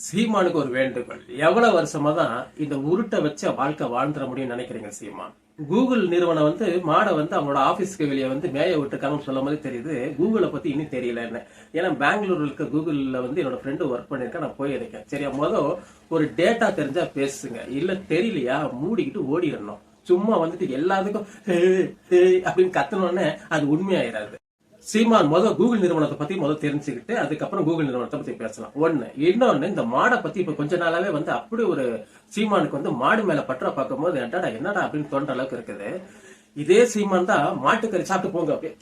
சீமானுக்கு ஒரு வேண்டுகோள். எவ்வளவு வருஷமா தான் இந்த உருட்டை வச்ச வாழ்க்கை வாழ்ந்துட முடியும்னு நினைக்கிறீங்க சீமான்? கூகுள் நிறுவனம் வந்து மாடை வந்து அவங்களோட ஆபீஸ்க்கு வெளியே வந்து மேய விட்டுருக்காங்கன்னு சொல்ல மாதிரி தெரியுது. கூகுளை பத்தி இன்னும் தெரியல என்ன. ஏன்னா பெங்களூர்ல இருக்க கூகுள்ல வந்து என்னோட ஃப்ரெண்டு ஒர்க் பண்ணிருக்கேன் நான் போயிருக்கேன் சரியா? மொதல் ஒரு டேட்டா தெரிஞ்சா பேசுங்க. இல்ல தெரியலையா? மூடிக்கிட்டு ஓடிடணும். சும்மா வந்துட்டு எல்லாத்துக்கும் "ஹே, ஹே" அப்படின்னு கத்தனோடனே அது உண்மையாயிராது. சீமான் முதல் கூகுள் நிறுவனத்தை பத்தி முத தெரிஞ்சுக்கிட்டு அதுக்கப்புறம் கூகுள் நிறுவனத்தை பத்தி பேசலாம். ஒண்ணு இன்னொன்னு இந்த மாடை பத்தி இப்ப கொஞ்ச நாளாவே வந்து அப்படி ஒரு சீமானுக்கு வந்து மாடு மேல பற்ற பார்க்கும்போது என்னடா என்னடா அப்படின்னு தோன்ற அளவுக்கு இருக்குது. இதே சீமான் தான் மாட்டுக்கறி சாப்பிட்டு போங்க அப்படியே.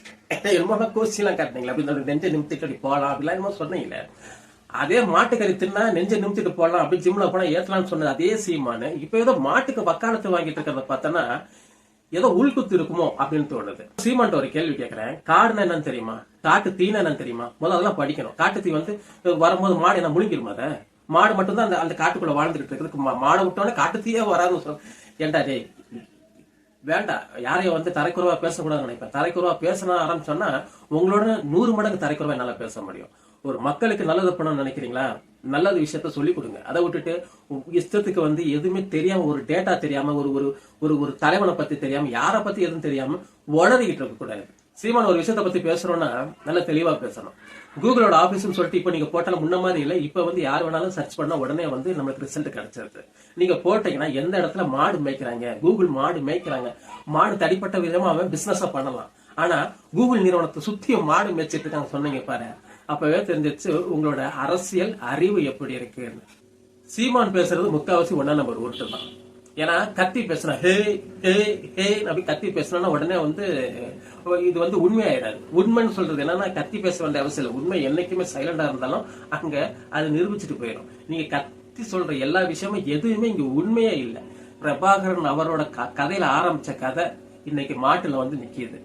என்னமோ கோச்சிலாம் காட்டினீங்களா அப்படின்னு நெஞ்சை நிமித்திட்டு அப்படி போகலாம் அப்படிலாம் என்னமோ சொன்னீங்களே. அதே மாட்டுக்கறி தின்னா நெஞ்சை நிமித்திட்டு போகலாம் அப்படின்னு ஜிம்ல போனா ஏத்தலாம்னு சொன்னது அதே சீமானு. இப்ப ஏதோ மாட்டுக்கு வக்காலத்து வாங்கிட்டு இருக்கிறத பார்த்தோன்னா ஏதோ உள்குத்து இருக்குமோ அப்படின்னு தோணுது. சீமான்ட்ட ஒரு கேள்வி கேட்கிறேன் காடுனா என்னன்னு தெரியுமா? காட்டு தீனா என்னன்னு தெரியுமா? முதல்ல அதெல்லாம் படிக்கணும். காட்டு தீ வந்து வரும்போது மாடு என்ன முழுங்கிருமா அதை? மாடு மட்டும்தான் அந்த அந்த காட்டுக்குள்ள வாழ்ந்துட்டு இருக்கிறதுக்கு மா- மாடை விட்டோன்னே காட்டு தீயே வராதுன்னு சொல்ல ஏன்டா டேய் வேண்டாம் யாரையும் வந்து தரைக்குறவா பேசக்கூடாதுன்னு நினைப்பேன். தரைக்குறவா பேசணும் ஆரம்பிச்சோன்னா உங்களோட நூறு மடங்கு தரைக்குறவா என்னால பேச முடியும். ஒரு மக்களுக்கு நல்லது பண்ணணும்னு நினைக்கிறீங்களா? நல்லது விஷயத்த சொல்லி கொடுங்க. அதை விட்டுட்டு இஷ்டத்துக்கு வந்து எதுவுமே தெரியாம ஒரு டேட்டா தெரியாம ஒரு ஒரு ஒரு ஒரு தலைவனை பத்தி தெரியாம யாரை பத்தி எதுவும் தெரியாம உளறிக்கிட்டு இருக்க கூடாது சீமான் ஒரு விஷயத்த பத்தி பேசுறோம்னா நல்ல தெளிவா பேசணும். கூகுளோட ஆபீஸ்னு சொல்லிட்டு இப்ப நீங்க போட்டாலும் முன்ன மாதிரி இல்ல. இப்ப வந்து யார் வேணாலும் சர்ச் பண்ணா உடனே வந்து நம்மளுக்கு ரிசல்ட் கிடைச்சிருது. நீங்க போட்டீங்கன்னா எந்த இடத்துல மாடு மேய்க்கிறாங்க? கூகுள் மாடு மேய்க்கிறாங்க. மாடு தடிப்பட்ட விதமா அவன் பிசினஸா பண்ணலாம். ஆனா கூகுள் நிறுவனத்தை சுத்தி மாடு மேய்ச்சிட்டு இருக்காங்க சொன்னீங்க பாரு. அப்பவே தெரிஞ்சிச்சு உங்களோட அரசியல் அறிவு எப்படி இருக்குன்னு. சீமான் பேசுறது முக்காவாசி ஒன்னா நம்பர் ஒருத்தர் தான். ஏன்னா கத்தி பேசினா ஹே ஹே ஹே அப்படி கத்தி பேசினா உடனே வந்து இது வந்து உண்மையாயிடாது. உண்மைன்னு சொல்றது என்னன்னா கத்தி பேச வேண்டிய அவசியம் இல்லை. உண்மை என்னைக்குமே சைலண்டா இருந்தாலும் அங்க அது நிரூபிச்சுட்டு போயிடும். நீங்க கத்தி சொல்ற எல்லா விஷயமும் எதுவுமே இங்க உண்மையே இல்லை. பிரபாகரன் அவரோட க- கதையில ஆரம்பிச்ச கதை இன்னைக்கு மாட்டுல வந்து நிக்கிது.